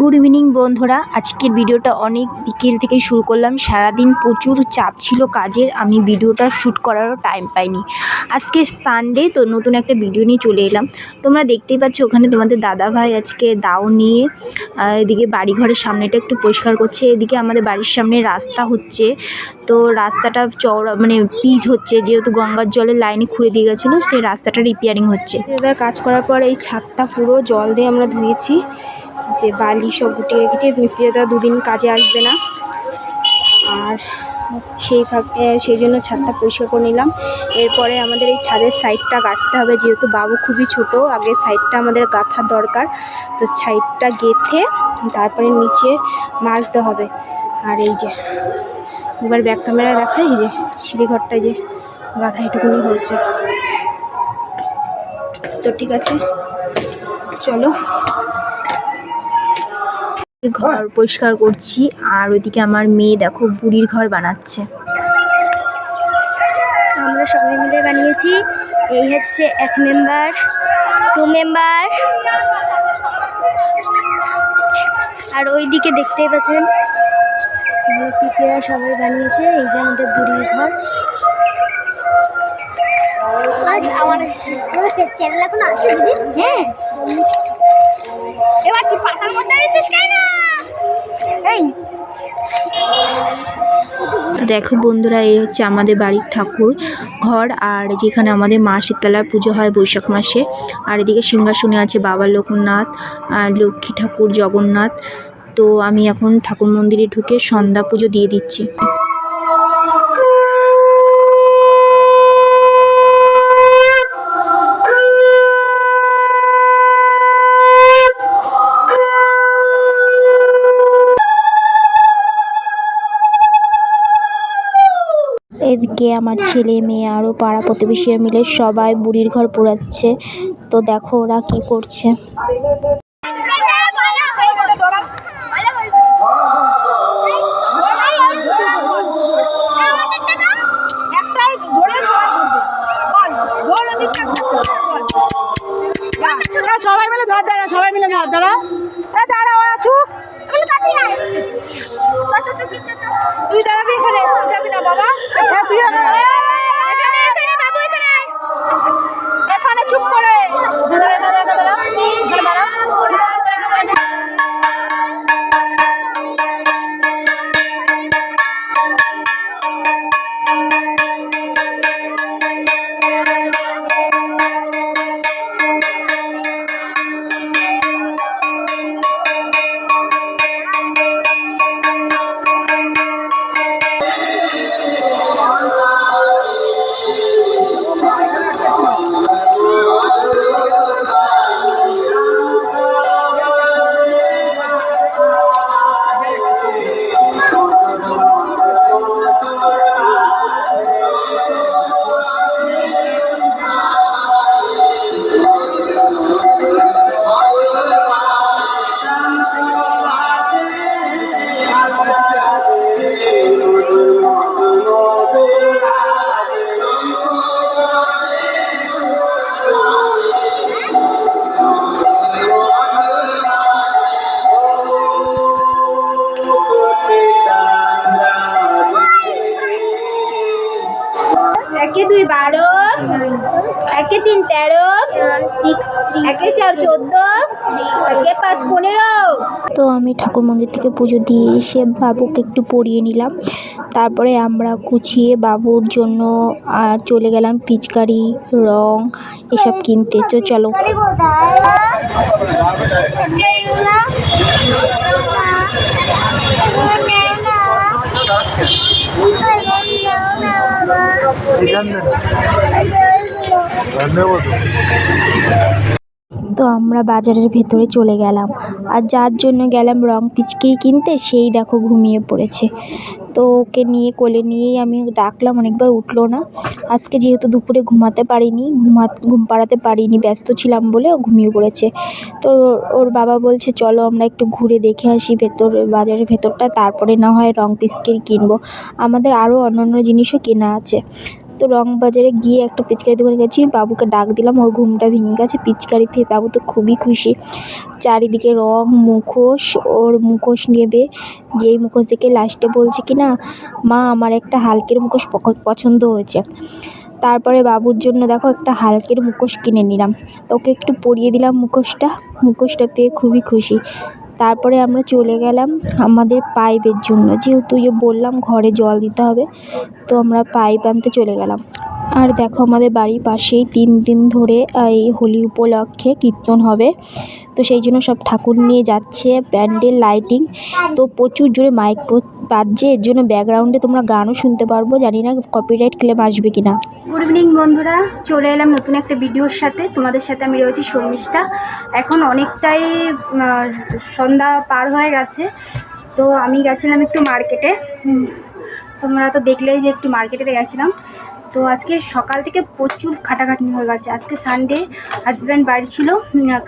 Good evening বন্ধুরা। আজকের ভিডিওটা অনেক বিকেল থেকে শুরু করলাম। সারাদিন প্রচুর চাপ ছিল কাজের। আমি ভিডিওটা শ্যুট করারও টাইম পাইনি। আজকে সানডে তো নতুন একটা ভিডিও নিয়ে চলে এলাম। তোমরা দেখতেই পাচ্ছ, ওখানে তোমাদের দাদা ভাই আজকে দাও নিয়ে এদিকে বাড়ি ঘরের সামনেটা একটু পরিষ্কার করছে। এদিকে আমাদের বাড়ির সামনে রাস্তা হচ্ছে। তো রাস্তাটা চওড়া মানে পিচ হচ্ছে। যেহেতু গঙ্গার জলের লাইনে খুঁড়ে দিয়ে গেছিল, সেই রাস্তাটা রিপেয়ারিং হচ্ছে। কাজ করার পর এই ছাদটা পুরো জল দিয়ে আমরা ধুয়েছি। যে বালি সব গুটিয়ে রেখেছি মিস্ত্রি দাদা দুদিন কাজে আসবে না। আর সেই সেই জন্য ছাদটা পরিষ্কার করে নিলাম। এরপরে আমাদের এই ছাদের সাইডটা গাঁথতে হবে, যেহেতু বাবু খুবই ছোট, আগে সাইডটা আমাদের গাঁথার দরকার। তো সাইডটা গেঁথে তারপরে নিচে মাজতে হবে। আর এই যে, এবার ব্যাক ক্যামেরা দেখাই যে, সিঁড়িঘরটা যে গাঁথা এটুকুনি হয়েছে। তো ঠিক আছে, চলো। ঘর পরিষ্কার করছি আর ওইদিকে আমার মেয়ে দেখো বুড়ির ঘর বানাচ্ছে। আমরা সবাই মিলে বানিয়েছি এই হচ্ছে এক মেম্বার টু মেম্বার আর ওইদিকে দেখতেই পাচ্ছেন সবাই বানিয়েছে এই যে আমাদের বুড়ির ঘর। আমার চ্যানেল এখন আছে হ্যাঁ। এবার কি পাতার মধ্যে কেন? দেখো বন্ধুরা, এই হচ্ছে আমাদের বাড়ির ঠাকুর ঘর, আর যেখানে আমাদের মা শীতলার পুজো হয় বৈশাখ মাসে। আর এদিকে সিংহাসনে আছে বাবা লোকনাথ লক্ষ্মী ঠাকুর জগন্নাথ। তো আমি এখন ঠাকুর মন্দিরে ঢুকে সন্ধ্যা পুজো দিয়ে দিচ্ছি। এদিকে আমার ছেলে মেয়ে আরও পাড়া প্রতিবেশীরা মিলে সবাই বুড়ির ঘর পোড়াচ্ছে। তো দেখো ওরা কি করছে। একে তিন তেরো একে চার চোদ্দ একে পাঁচ পনেরো। তো আমি ঠাকুর মন্দির থেকে পুজো দিয়ে এসে বাবুকে একটু পরিয়ে নিলাম। তারপরে আমরা গুছিয়ে বাবুর জন্য চলে গেলাম পিচকারি রং এসব কিনতে। তো চলো। তো আমরা বাজারের ভেতরে চলে গেলাম। আর যার জন্য গেলাম রং পিচকিরি কিনতে, সেই দেখো ঘুমিয়ে পড়েছে। তো ওকে নিয়ে কোলে নিয়েই আমি ডাকলাম, অনেকবার উঠল না। আজকে যেহেতু দুপুরে ঘুমাতে পারিনি, ঘুমা, ঘুম পাড়াতে পারিনি, ব্যস্ত ছিলাম বলে ও ঘুমিয়ে পড়েছে। তো ওর বাবা বলছে, চলো আমরা একটু ঘুরে দেখে আসি ভেতর, বাজারের ভেতরটা, তারপরে না হয় রং পিচকিরি কিনবো। আমাদের আরও অন্য অন্য জিনিসও কেনা আছে। তো রং বাজারে গিয়ে একটা পিচকারি দোকানে গেছি, বাবুকে ডাক দিলাম, ওর ঘুমটা ভেঙে গেছে, পিচকারি পেয়ে বাবু তো খুবই খুশি। চারিদিকে রং, মুখোশ, ওর মুখোশ নেবে গিয়ে মুখোশ দেখে লাস্টে বলছে কি না, মা, আমার একটা হালকের মুখোশ পছন্দ হয়েছে। তারপরে বাবুর জন্য দেখো একটা হালকের মুখোশ কিনে নিলাম। ওকে একটু পরিয়ে দিলাম মুখোশটা মুখোশটা পেয়ে খুবই খুশি। তারপরে আমরা চলে গেলাম আমাদের পাইপের জন্য। যেহেতু যে বললাম ঘরে জল দিতে হবে, তো আমরা পাইপ আনতে চলে গেলাম। আর দেখো আমাদের বাড়ির পাশেই তিন দিন ধরে এই হোলি উপলক্ষে কীর্তন হবে। তো সেই জন্য সব ঠাকুর নিয়ে যাচ্ছে, প্যান্ডেল লাইটিং তো প্রচুর জোরে মাইক বাজছে, এর জন্য ব্যাকগ্রাউন্ডে তোমরা গানও শুনতে পারব, জানি না কপিরাইট ক্লেম আসবে কি না। গুড ইভিনিং বন্ধুরা, চলে এলাম নতুন একটা ভিডিওর সাথে, তোমাদের সাথে আমি রয়েছি শর্মিষ্ঠা। এখন অনেকটাই সন্ধ্যা পার হয়ে গেছে, তো আমি গেছিলাম একটু মার্কেটে তোমরা তো দেখলেই যে একটু মার্কেটে গেছিলাম। তো আজকে সকাল থেকে প্রচুর খাটাখাটনি হয়ে গেছে। আজকে সানডে হাজব্যান্ড বাড়ি ছিল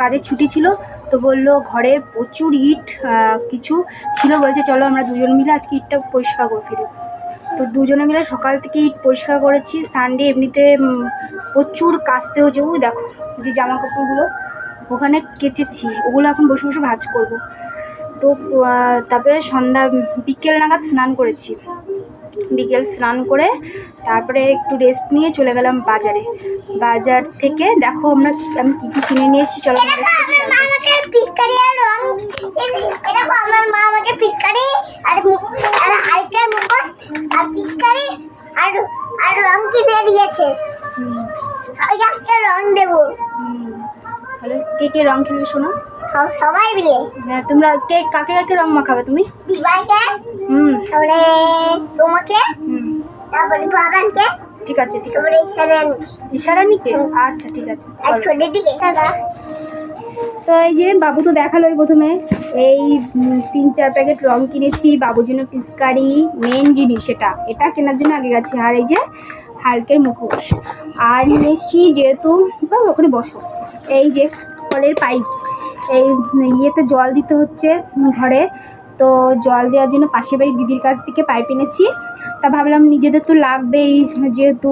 কাজের ছুটি ছিল, তো বলল ঘরে প্রচুর ইট কিছু ছিল বলছে, চলো আমরা দুজন মিলে আজকে ইটটা পরিষ্কার করে ফিরি তো দুজনে মিলে সকাল থেকে ইট পরিষ্কার করেছি সানডে এমনিতে প্রচুর কাচতে হয়েছে, ওই দেখো যে জামা কাপড়গুলো ওখানে কেচেছি, ওগুলো এখন বসে বসে ভাজ করব। তো তারপরে সন্ধ্যা বিকেল নাগাদ স্নান করেছি। বিকেল স্নান করে তারপরে একটু রেস্ট নিয়ে চলে গেলাম বাজারে। বাজার থেকে দেখো আমরা আমি কী কী কিনে নিয়ে এসেছি চলো আমার মা আমাকে পিচকারি আর আর হালকার মুখোশ আর পিচকারি আর আর রং কিনে দিয়েছে। হুম, আমি আজকে রং দেবো। তাহলে কে কে রং খেলবে শোনো? সবাই মিলে। হ্যাঁ, তোমরা কে কাকে কাকে রং মাখাবে তুমি? দিবাইকে হুম। তোমাকে? হুম। তারপরে বাগানকে ঠিক আছে ঠিক আছে। ইশারানিকে আচ্ছা ঠিক আছে। দিকে তো এই যে বাবু তো দেখাল প্রথমে এই তিন চার প্যাকেট রং কিনেছি বাবুর জন্য পিচকারি মেন জিনিস সেটা। এটা কেনার জন্য আগে গেছি। আর এই যে হালকের মুখোশ। আর নিয়ে এসছি যেহেতু ওখানে বসো। এই যে কলের পাইপ। এই ইয়েতে জল দিতে হচ্ছে ঘরে। তো জল দেওয়ার জন্য পাশের বাড়ির দিদির কাছ থেকে পাইপ এনেছি। তা ভাবলাম নিজেদের তো লাগবেই, যেহেতু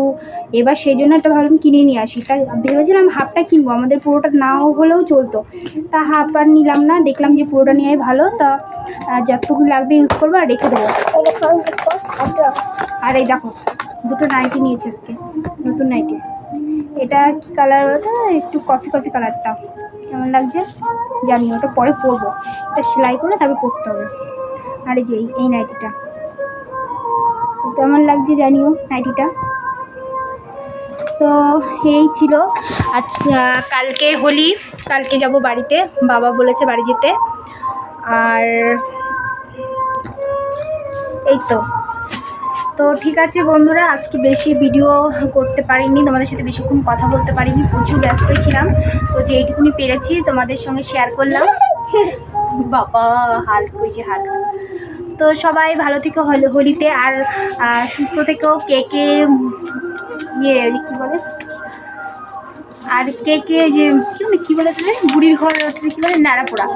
এবার সেই জন্য একটা ভাবলাম কিনে নিয়ে আসি। তাই ভেবেছিলাম হাফটা কিনবো, আমাদের পুরোটা নাও হলেও চলতো। তা হাফ আর নিলাম না, দেখলাম যে পুরোটা নেওয়াই ভালো। তা যতটুকু লাগবে ইউজ করব আর রেখে দেবো। আর এই দেখো, দুটো নাইটি নিয়েছে আজকে, নতুন নাইটি এটা কি কালার ওটা একটু কফি কফি কালারটা কেমন লাগছে? জানি ওটা পরে পরবো। এটা সেলাই করে তারপরে পরতে হবে। আর যে এই নাইটিটা। কেমন লাগছে জানিও নাইটিটা? তো এই ছিল আচ্ছা কালকে হোলি। কালকে যাব বাড়িতে। বাবা বলেছে বাড়ি যেতে। আর এই তো। তো ঠিক আছে বন্ধুরা, আজকে বেশি ভিডিও করতে পারিনি, তোমাদের সাথে বেশিক্ষণ কথা বলতে পারিনি, প্রচুর ব্যস্ত ছিলাম, তো যেইটুকুনি পেরেছি, তোমাদের সঙ্গে শেয়ার করলাম। বাবা হাল কইছে হাল তো সবাই ভালো থেকে হল, হোলিতে, আর সুস্থ থেকেও কে কে ইয়ে কী বলে? আর কে কে যে কী বলে তাহলে? বুড়ির ঘর কী বলে? ন্যাড়াপোড়া।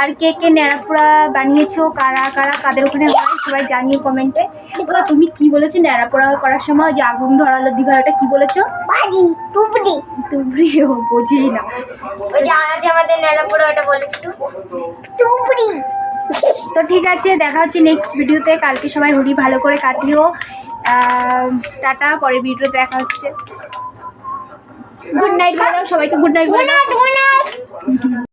আর কে কে ন্যাড়াপোড়া বানিয়েছো? কারা কারা কাদের ওখানে হয়? সবাই জানিয়ে কমেন্টে। এবার তুমি কি বলেছ ন্যাড়াপোড়া করার সময়? যে আগুন ধরালো দিঘা ওটা কি বলেছ? বাজি টুপড়ি ও বোঝেই না। ওই যে আজ আমাদের নেড়াপড়ে ওটা বলে একটু। টুপড়ি তো ঠিক আছে দেখা হচ্ছে নেক্সট ভিডিওতে কালকে সবাই হোলি ভালো করে কাটিও। টাটা পরের ভিডিওতে দেখা হচ্ছে। গুড নাইট সবাইকে গুড নাইট